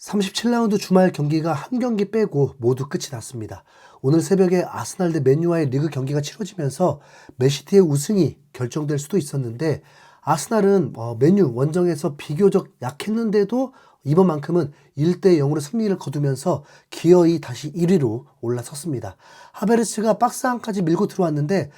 37라운드 주말 경기가 한 경기 빼고 모두 끝이 났습니다. 오늘 새벽에 아스날 대 맨유와의 리그 경기가 치러지면서 맨시티의 우승이 결정될 수도 있었는데 아스날은 어, 맨유 원정에서 비교적 약했는데도 이번만큼은 1대 0으로 승리를 거두면서 기어이 다시 1위로 올라섰습니다. 하베르츠가 박스 안까지 밀고 들어왔는데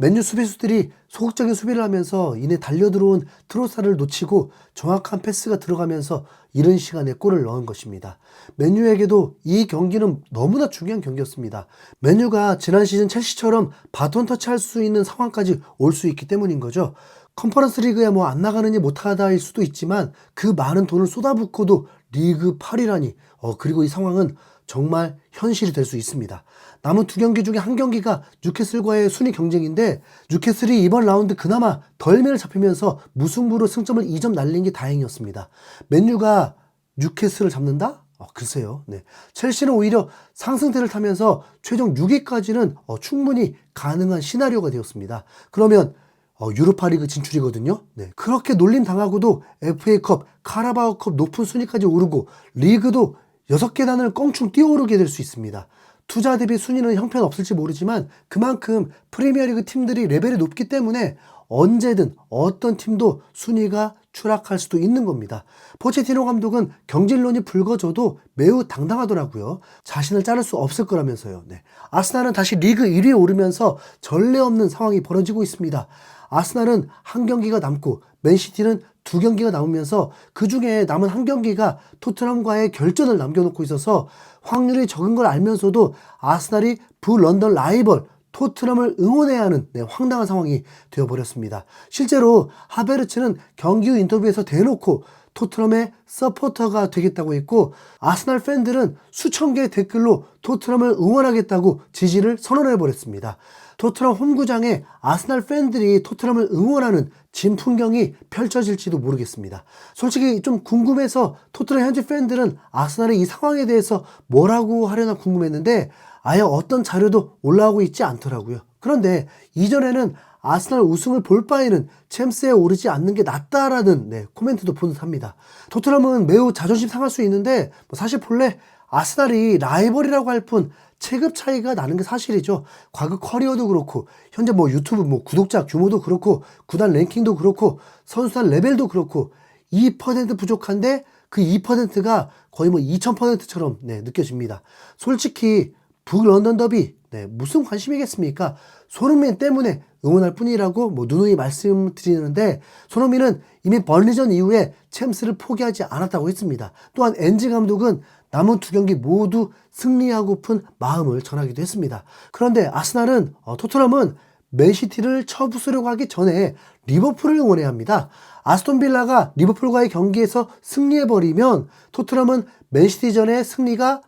맨유 수비수들이 소극적인 수비를 하면서 이내 달려들어온 트로사를 놓치고 정확한 패스가 들어가면서 이른 시간에 골을 넣은 것입니다. 맨유에게도 이 경기는 너무나 중요한 경기였습니다. 맨유가 지난 시즌 첼시처럼 바톤 터치할 수 있는 상황까지 올 수 있기 때문인 거죠. 컨퍼런스 리그에 뭐 안 나가느니 못하다일 수도 있지만 그 많은 돈을 쏟아붓고도 리그 8위라니 어 그리고 이 상황은 정말 현실이 될 수 있습니다. 남은 두 경기 중에 한 경기가 뉴캐슬과의 순위 경쟁인데 뉴캐슬이 이번 라운드 그나마 덜미를 잡히면서 무승부로 승점을 2점 날린 게 다행이었습니다. 맨유가 뉴캐슬을 잡는다? 어, 글쎄요. 네. 첼시는 오히려 상승세를 타면서 최종 6위까지는 어, 충분히 가능한 시나리오가 되었습니다. 그러면 어, 유로파리그 진출이거든요. 네. 그렇게 놀림 당하고도 FA컵, 카라바오컵 높은 순위까지 오르고 리그도 6계단을 껑충 뛰어오르게 될 수 있습니다. 투자 대비 순위는 형편없을지 모르지만 그만큼 프리미어리그 팀들이 레벨이 높기 때문에 언제든 어떤 팀도 순위가 추락할 수도 있는 겁니다. 포체티노 감독은 경질론이 불거져도 매우 당당하더라고요. 자신을 자를 수 없을 거라면서요. 네. 아스날은 다시 리그 1위에 오르면서 전례 없는 상황이 벌어지고 있습니다. 아스날은 한 경기가 남고 맨시티는 두 경기가 남으면서 그 중에 남은 한 경기가 토트넘과의 결전을 남겨놓고 있어서 확률이 적은 걸 알면서도 아스날이 부런던 라이벌 토트넘을 응원해야 하는 네, 황당한 상황이 되어버렸습니다. 실제로 하베르츠는 경기 후 인터뷰에서 대놓고 토트넘의 서포터가 되겠다고 했고 아스날 팬들은 수천 개의 댓글로 토트넘을 응원하겠다고 지지를 선언해버렸습니다. 토트넘 홈구장에 아스날 팬들이 토트넘을 응원하는 진풍경이 펼쳐질지도 모르겠습니다. 솔직히 좀 궁금해서 토트넘 현지 팬들은 아스날의 이 상황에 대해서 뭐라고 하려나 궁금했는데 아예 어떤 자료도 올라오고 있지 않더라고요. 그런데 이전에는 아스날 우승을 볼 바에는 챔스에 오르지 않는 게 낫다라는 네, 코멘트도 보듯합니다. 토트넘은 매우 자존심 상할 수 있는데 뭐 사실 본래 아스날이 라이벌이라고 할 뿐 체급 차이가 나는 게 사실이죠. 과거 커리어도 그렇고 현재 뭐 유튜브 뭐 구독자 규모도 그렇고 구단 랭킹도 그렇고 선수단 레벨도 그렇고 2% 부족한데 그 2%가 거의 뭐 2000%처럼 네, 느껴집니다. 솔직히 북런던 더비 네, 무슨 관심이겠습니까? 손흥민 때문에 응원할 뿐이라고 뭐 누누이 말씀드리는데 손흥민은 이미 벌리전 이후에 챔스를 포기하지 않았다고 했습니다. 또한 엔지 감독은 남은 두 경기 모두 승리하고픈 마음을 전하기도 했습니다. 그런데 아스날은 어, 토트넘은 맨시티를 쳐부수려고 하기 전에 리버풀을 응원해야 합니다. 아스톤 빌라가 리버풀과의 경기에서 승리해버리면 토트넘은 맨시티전의 승리가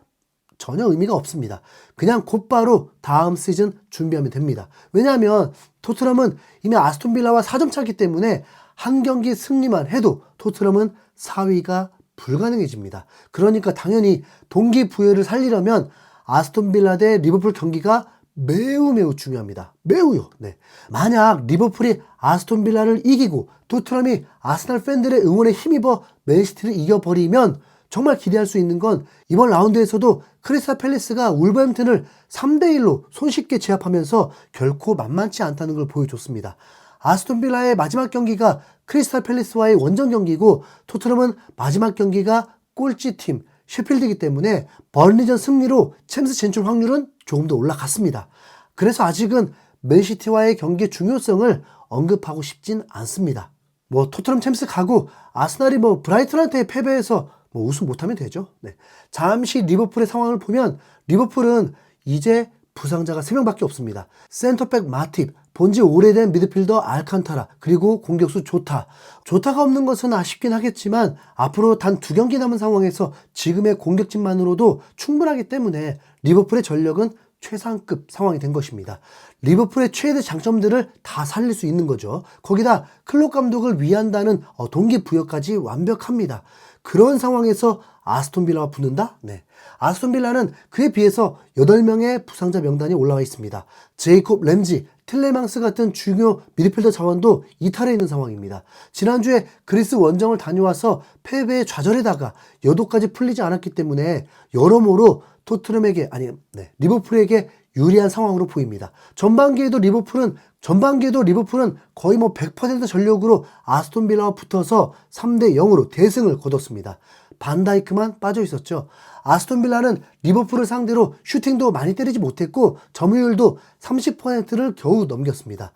전혀 의미가 없습니다. 그냥 곧바로 다음 시즌 준비하면 됩니다. 왜냐하면 토트넘은 이미 아스톤 빌라와 4점 차기 때문에 한 경기 승리만 해도 토트넘은 4위가 불가능해집니다. 그러니까 당연히 동기 부여를 살리려면 아스톤 빌라 대 리버풀 경기가 매우 매우 중요합니다. 매우요. 네. 만약 리버풀이 아스톤 빌라를 이기고 토트넘이 아스날 팬들의 응원에 힘입어 맨시티를 이겨버리면 정말 기대할 수 있는 건 이번 라운드에서도 크리스탈 팰리스가 울버햄튼을 3대 1로 손쉽게 제압하면서 결코 만만치 않다는 걸 보여줬습니다. 아스톤 빌라의 마지막 경기가 크리스탈 팰리스와의 원정 경기고 토트넘은 마지막 경기가 꼴찌팀 셰필드이기 때문에 벌리전 승리로 챔스 진출 확률은 조금 더 올라갔습니다. 그래서 아직은 맨시티와의 경기의 중요성을 언급하고 싶진 않습니다. 뭐 토트넘 챔스 가고 아스날이 뭐 브라이튼한테 패배해서 뭐 우승 못하면 되죠. 네. 잠시 리버풀의 상황을 보면 리버풀은 이제 부상자가 3명밖에 없습니다. 센터백 마팁, 본지 오래된 미드필더 알칸타라, 그리고 공격수 조타. 조타가 없는 것은 아쉽긴 하겠지만 앞으로 단 두 경기 남은 상황에서 지금의 공격진만으로도 충분하기 때문에 리버풀의 전력은 최상급 상황이 된 것입니다. 리버풀의 최대 장점들을 다 살릴 수 있는 거죠. 거기다 클롭 감독을 위한다는 어, 동기부여까지 완벽합니다. 그런 상황에서 아스톤 빌라와 붙는다? 네. 아스톤 빌라는 그에 비해서 8명의 부상자 명단이 올라와 있습니다. 제이콥 램지, 틸레망스 같은 중요 미드필더 자원도 이탈해 있는 상황입니다. 지난주에 그리스 원정을 다녀와서 패배에 좌절에다가 여도까지 풀리지 않았기 때문에 여러모로 토트넘에게 아니 네, 리버풀에게 유리한 상황으로 보입니다. 전반기에도 리버풀은 전반기에도 리버풀은 거의 뭐 100% 전력으로 아스톤 빌라와 붙어서 3대 0으로 대승을 거뒀습니다. 반다이크만 빠져 있었죠. 아스톤 빌라는 리버풀을 상대로 슈팅도 많이 때리지 못했고 점유율도 30%를 겨우 넘겼습니다.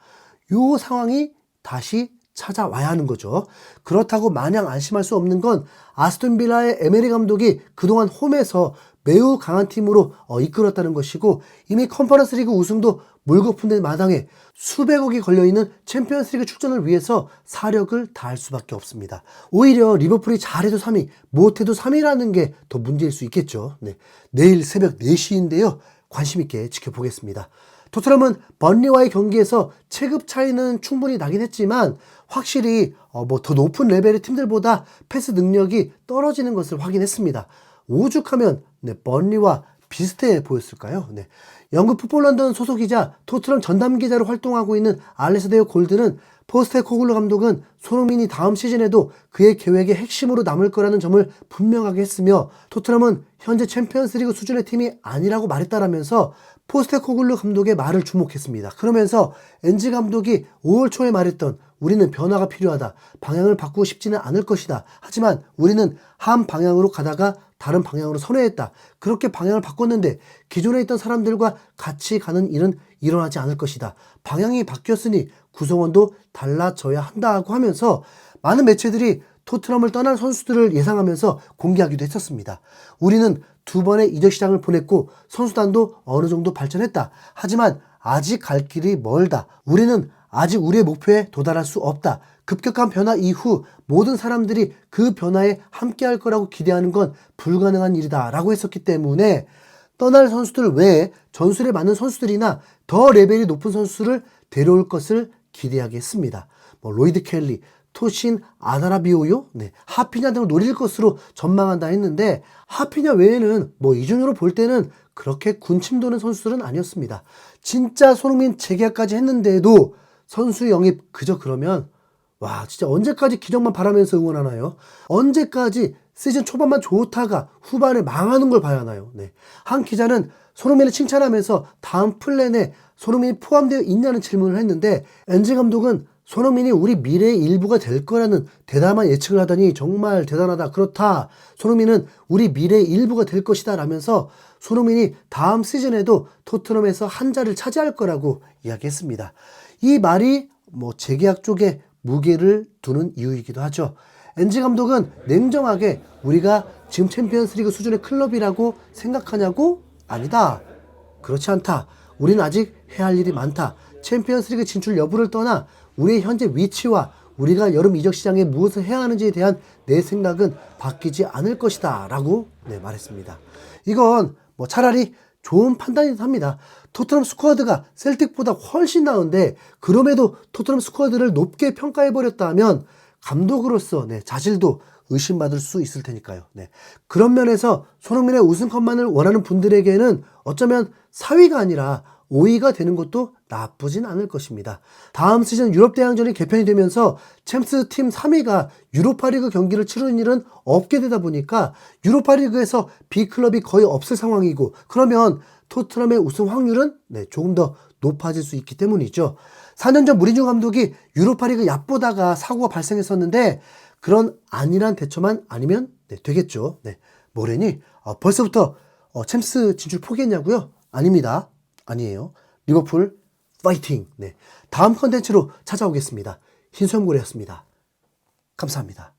요 상황이 다시 찾아와야 하는 거죠. 그렇다고 마냥 안심할 수 없는 건 아스톤 빌라의 에메리 감독이 그동안 홈에서 매우 강한 팀으로 어, 이끌었다는 것이고 이미 컨퍼런스 리그 우승도 물거품 된 마당에 수백억이 걸려있는 챔피언스 리그 출전을 위해서 사력을 다할 수밖에 없습니다. 오히려 리버풀이 잘해도 3위, 못해도 3위라는 게 더 문제일 수 있겠죠. 네. 내일 새벽 4시인데요. 관심 있게 지켜보겠습니다. 토트넘은 번리와의 경기에서 체급 차이는 충분히 나긴 했지만 확실히 어, 뭐 더 높은 레벨의 팀들보다 패스 능력이 떨어지는 것을 확인했습니다. 오죽하면 네, 번리와 비슷해 보였을까요? 네. 영국 풋볼 런던 소속이자 토트넘 전담 기자로 활동하고 있는 알레스데오 골드는 포스테코글루 감독은 손흥민이 다음 시즌에도 그의 계획의 핵심으로 남을 거라는 점을 분명하게 했으며 토트넘은 현재 챔피언스리그 수준의 팀이 아니라고 말했다라면서 포스테코글루 감독의 말을 주목했습니다. 그러면서 엔지 감독이 5월 초에 말했던 우리는 변화가 필요하다. 방향을 바꾸고 싶지는 않을 것이다. 하지만 우리는 한 방향으로 가다가 다른 방향으로 선회했다. 그렇게 방향을 바꿨는데 기존에 있던 사람들과 같이 가는 일은 일어나지 않을 것이다. 방향이 바뀌었으니 구성원도 달라져야 한다고 하면서 많은 매체들이 토트넘을 떠날 선수들을 예상하면서 공개하기도 했었습니다. 우리는 두 번의 이적 시장을 보냈고 선수단도 어느 정도 발전했다. 하지만 아직 갈 길이 멀다. 우리는 아직 우리의 목표에 도달할 수 없다. 급격한 변화 이후 모든 사람들이 그 변화에 함께할 거라고 기대하는 건 불가능한 일이다. 라고 했었기 때문에 떠날 선수들 외에 전술에 맞는 선수들이나 더 레벨이 높은 선수를 데려올 것을 기대하겠습니다. 뭐 로이드 켈리, 토신 아다라비오요, 네, 하피냐 등을 노릴 것으로 전망한다 했는데 하피냐 외에는 뭐 이중으로 볼 때는 그렇게 군침 도는 선수들은 아니었습니다. 진짜 손흥민 재계약까지 했는데도 선수 영입 그저 그러면 와 진짜 언제까지 기적만 바라면서 응원하나요? 언제까지 시즌 초반만 좋다가 후반에 망하는 걸 봐야 하나요? 네. 한 기자는 손흥민을 칭찬하면서 다음 플랜에 손흥민이 포함되어 있냐는 질문을 했는데 엔지 감독은 손흥민이 우리 미래의 일부가 될 거라는 대담한 예측을 하더니 정말 대단하다. 그렇다. 손흥민은 우리 미래의 일부가 될 것이다. 라면서 손흥민이 다음 시즌에도 토트넘에서 한 자리를 차지할 거라고 이야기했습니다. 이 말이 뭐 재계약 쪽에 무게를 두는 이유이기도 하죠. 엔지 감독은 냉정하게 우리가 지금 챔피언스리그 수준의 클럽이라고 생각하냐고 아니다. 그렇지 않다. 우리는 아직 해야 할 일이 많다. 챔피언스리그 진출 여부를 떠나 우리의 현재 위치와 우리가 여름 이적 시장에 무엇을 해야 하는지에 대한 내 생각은 바뀌지 않을 것이다. 라고 네, 말했습니다. 이건 뭐 차라리 좋은 판단이긴 합니다. 토트넘 스쿼드가 셀틱보다 훨씬 나은데 그럼에도 토트넘 스쿼드를 높게 평가해 버렸다면 감독으로서 네, 자질도 의심받을 수 있을 테니까요. 네. 그런 면에서 손흥민의 우승컵만을 원하는 분들에게는 어쩌면 4위가 아니라 5위가 되는 것도 나쁘진 않을 것입니다. 다음 시즌 유럽 대항전이 개편이 되면서 챔스 팀 3위가 유로파리그 경기를 치르는 일은 없게 되다 보니까 유로파리그에서 B클럽이 거의 없을 상황이고 그러면 토트넘의 우승 확률은 네, 조금 더 높아질 수 있기 때문이죠. 4년 전 무리뉴 감독이 유로파리그 얕보다가 사고가 발생했었는데 그런 안일한 대처만 아니면 네, 되겠죠. 네, 뭐래니? 어, 벌써부터 어, 챔스 진출 포기했냐고요? 아닙니다. 아니에요. 리버풀 파이팅. 네. 다음 컨텐츠로 찾아오겠습니다. 흰수염고래였습니다. 감사합니다.